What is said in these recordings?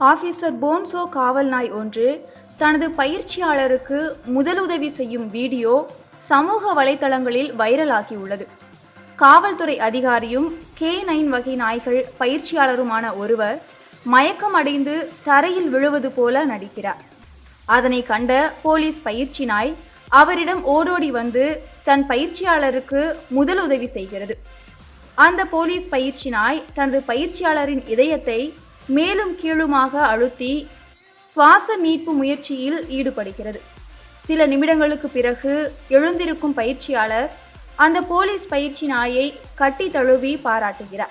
Officer போன்சோ காவல் நாய் ஒன்று தனது பயிற்சியாளருக்கு முதலுதவி செய்யும் வீடியோ சமூக வலைதளங்களில் வைரலாகியுள்ளது. காவல்துறை அதிகாரியும் கே நைன் வகை நாய்கள் பயிற்சியாளருமான ஒருவர் மயக்கம் அடைந்து தரையில் விழுவது போல நடிக்கிறார். அதனை கண்ட போலீஸ் பயிற்சி நாய் அவரிடம் ஓடோடி வந்து தன் பயிற்சியாளருக்கு முதலுதவி செய்கிறது. அந்த போலீஸ் பயிற்சி நாய் தனது பயிற்சியாளரின் இதயத்தை மேலும் கீழுமாக அழுத்தி சுவாச மீட்பு முயற்சியில் ஈடுபடுகிறது. சில நிமிடங்களுக்கு பிறகு எழுந்திருக்கும் பயிற்சியாளர் அந்த போலீஸ் பயிற்சி நாயை கட்டி தழுவி பாராட்டுகிறார்.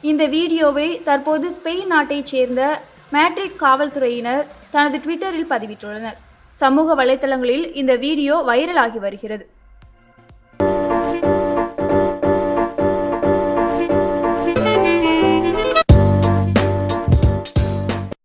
இந்த வீடியோவை தற்போது ஸ்பெயின் நாட்டைச் சேர்ந்த மேட்ரிக் காவல்துறையினர் தனது ட்விட்டரில் பதிவிட்டுள்ளனர். சமூக வலைதளங்களில் இந்த வீடியோ வைரலாகி வருகிறது.